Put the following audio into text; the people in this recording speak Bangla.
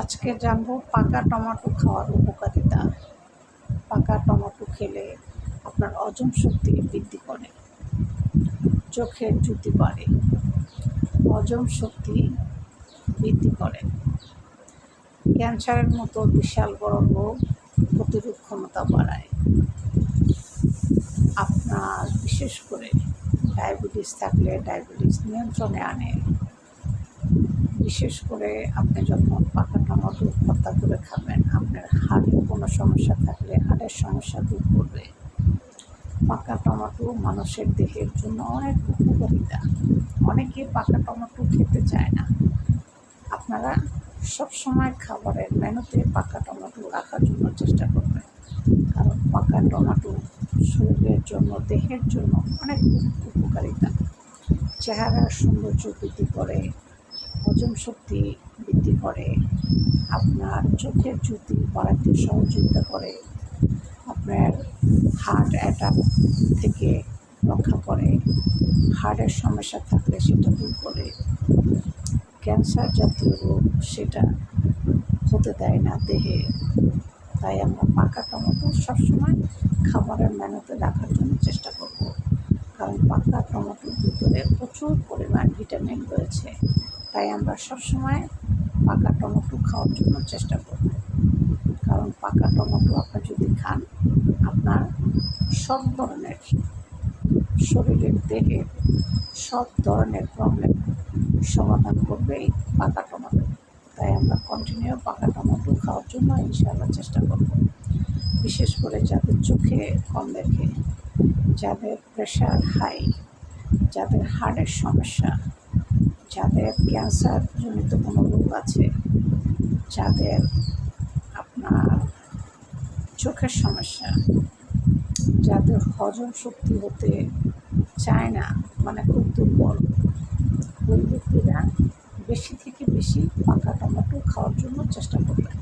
আজকে জানব পাকা টমেটো খাওয়ার উপকারিতা। পাকা টমেটো খেলে আপনার হজম শক্তি বৃদ্ধি করে, চোখের জ্যোতি বাড়ে, হজম শক্তি বৃদ্ধি করে। ক্যান্সারের মতো বিশাল বড় রোগ প্রতিরোধ ক্ষমতা বাড়ায়। আপনার বিশেষ করে ডায়াবেটিস থাকলে ডায়াবেটিস নিয়ন্ত্রণে আনে। বিশেষ করে আপনি যখন পাকা টমেটো ভর্তা করে খাবেন, আপনার হাড়ের কোনো সমস্যা থাকলে হাড়ের সমস্যা দূর করবে। পাকা টমেটো মানুষের দেহের জন্য অনেক উপকারিতা। অনেকে পাকা টমেটো খেতে চায় না। আপনারা সবসময় খাবারের মেনুতে পাকা টমেটো রাখার জন্য চেষ্টা করবেন। কারণ পাকা টমেটো শরীরের জন্য, দেহের জন্য অনেক উপকারিতা চেহারার সৌন্দর্য বৃদ্ধি করে হজম শক্তি বৃদ্ধি করে। আপনার চোখের জ্যোতি বাড়াতে সহযোগিতা করে। আপনার হার্ট অ্যাটাক থেকে রক্ষা করে। হার্টের সমস্যা থাকলে সেটা দূর করে। ক্যান্সার জাতীয় রোগ সেটা হতে দেয় না দেহে। তাই আমরা পাকা টমেটো সবসময় খাবারের মেনুতে রাখার জন্য চেষ্টা করব। কারণ পাকা টমেটোর ভিতরে প্রচুর পরিমাণ ভিটামিন রয়েছে। তাই আমরা সবসময় পাকা টমেটো খাওয়ার জন্য চেষ্টা করব। কারণ পাকা টমেটো আপনি যদি খান, আপনার সব ধরনের শরীরের দেহের সব ধরনের প্রবলেম সমাধান করবে এই পাকা টমেটো। তাই আমরা কন্টিনিউ পাকা টমেটো খাওয়ার জন্য ইনশাআল্লাহ চেষ্টা করব। বিশেষ করে যাদের চোখে কম দেখে, যাদের প্রেশার হাই যাদের হার্টের সমস্যা যাদের ক্যান্সার জনিত কোনো রোগ আছে, যাদের আপনার চোখের সমস্যা, যাদের হজম শক্তি হতে চায় না মানে খুব দুর্বল, ওই ব্যক্তিরা বেশি থেকে বেশি পাকা টমেটো খাওয়ার জন্য চেষ্টা করবেন।